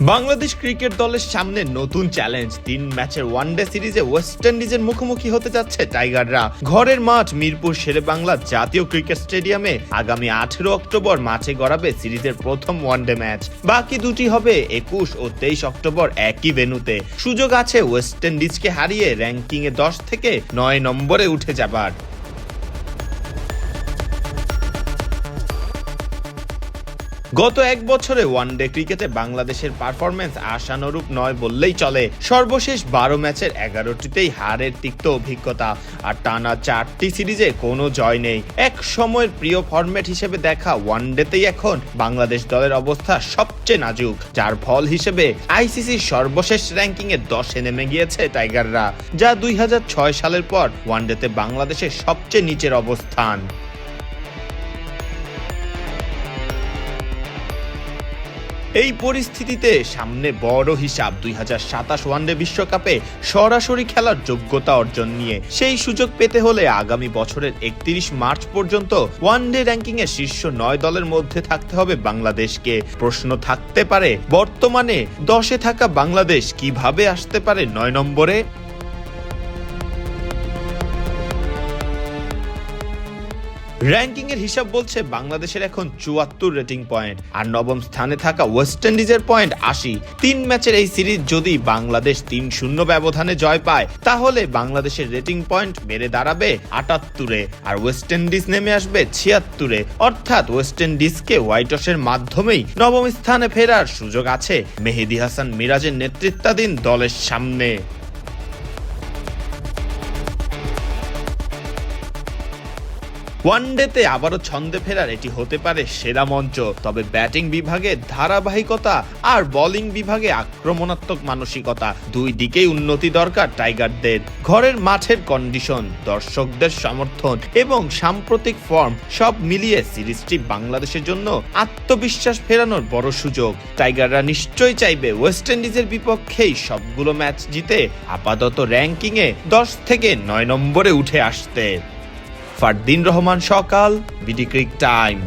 Bangladesh cricket দলের সামনে নতুন চ্যালেঞ্জ। তিন ম্যাচের ওয়ানডে সিরিজে ওয়েস্ট ইন্ডিজের মুখোমুখি হতে যাচ্ছে টাইগাররা। ঘরের মাঠ মিরপুর শেরে বাংলা জাতীয় ক্রিকেট স্টেডিয়ামে আগামী আঠেরো অক্টোবর মাঠে গড়াবে সিরিজের প্রথম ওয়ানডে ম্যাচ। বাকি দুটি হবে একুশ ও তেইশ অক্টোবর একই ভেন্যুতে। সুযোগ আছে ওয়েস্ট ইন্ডিজকে হারিয়ে র্যাঙ্কিং এ দশ থেকে নয় নম্বরে উঠে যাবার। গত এক বছরে ওয়ানডে ক্রিকেটে বাংলাদেশের পারফরমেন্স আশানুরূপ নয় বললেই চলে। সর্বশেষ বারো ম্যাচের এগারোটিতেই হারের তিক্ত অভিজ্ঞতা, আর টানা চারটি সিরিজে কোনো জয় নেই। এক সময়ের প্রিয় ফরম্যাট হিসেবে দেখা ওয়ানডেতেই এখন বাংলাদেশ দলের অবস্থা সবচেয়ে নাজুক, যার ফল হিসেবে আইসিসির সর্বশেষ র্যাঙ্কিং এ দশে নেমে গিয়েছে টাইগাররা, যা দুই হাজার ছয় সালের পর ওয়ানডেতে বাংলাদেশের সবচেয়ে নিচের অবস্থান। এই পরিস্থিতিতে সামনে বড় হিসাব দুই হাজার সাতাশ ওয়ানডে বিশ্বকাপে সরাসরি খেলার যোগ্যতা অর্জন নিয়ে। সেই সুযোগ পেতে হলে আগামী বছরের একত্রিশ মার্চ পর্যন্ত ওয়ানডে র্যাঙ্কিং এর শীর্ষ নয় দলের মধ্যে থাকতে হবে বাংলাদেশকে। প্রশ্ন থাকতে পারে, বর্তমানে দশে থাকা বাংলাদেশ কীভাবে আসতে পারে নয় নম্বরে? র্যাঙ্কিং এর হিসাব বলছে বাংলাদেশের এখন চুয়াত্তর রেটিং পয়েন্ট আর নবম স্থানে থাকা ওয়েস্ট ইন্ডিজের পয়েন্ট আশি। তিন ম্যাচের এই সিরিজ যদি বাংলাদেশ তিন শূন্য ব্যবধানে জয় পায়, তাহলে বাংলাদেশের রেটিং পয়েন্ট বেড়ে দাঁড়াবে আটাত্তরে আর ওয়েস্ট ইন্ডিজ নেমে আসবে ছিয়াত্তরে। অর্থাৎ ওয়েস্ট ইন্ডিজকে হোয়াইটসের মাধ্যমেই নবম স্থানে ফেরার সুযোগ আছে। মেহেদি হাসান মিরাজের নেতৃত্বাধীন দলের সামনে। ওয়ানডেতে আবারও ছন্দে ফেরার এটি হতে পারে সেরা মঞ্চ। তবে ব্যাটিং বিভাগে ধারাবাহিকতা আর বোলিং বিভাগে আক্রমণাত্মক মানসিকতা দুই দিকেই উন্নতি দরকার টাইগারদের। ঘরের মাঠের কন্ডিশন দর্শকদের সমর্থন এবং সাম্প্রতিক ফর্ম সব মিলিয়ে সিরিজটি বাংলাদেশের জন্য আত্মবিশ্বাস ফেরানোর বড় সুযোগ। টাইগাররা নিশ্চয়ই চাইবে ওয়েস্ট ইন্ডিজের বিপক্ষেই সবগুলো ম্যাচ জিতে আপাতত র্যাঙ্কিংয়ে দশ থেকে নয় নম্বরে উঠে আসতে। ফারদিন রহমান সকাল বিডি ক্রিক টাইম।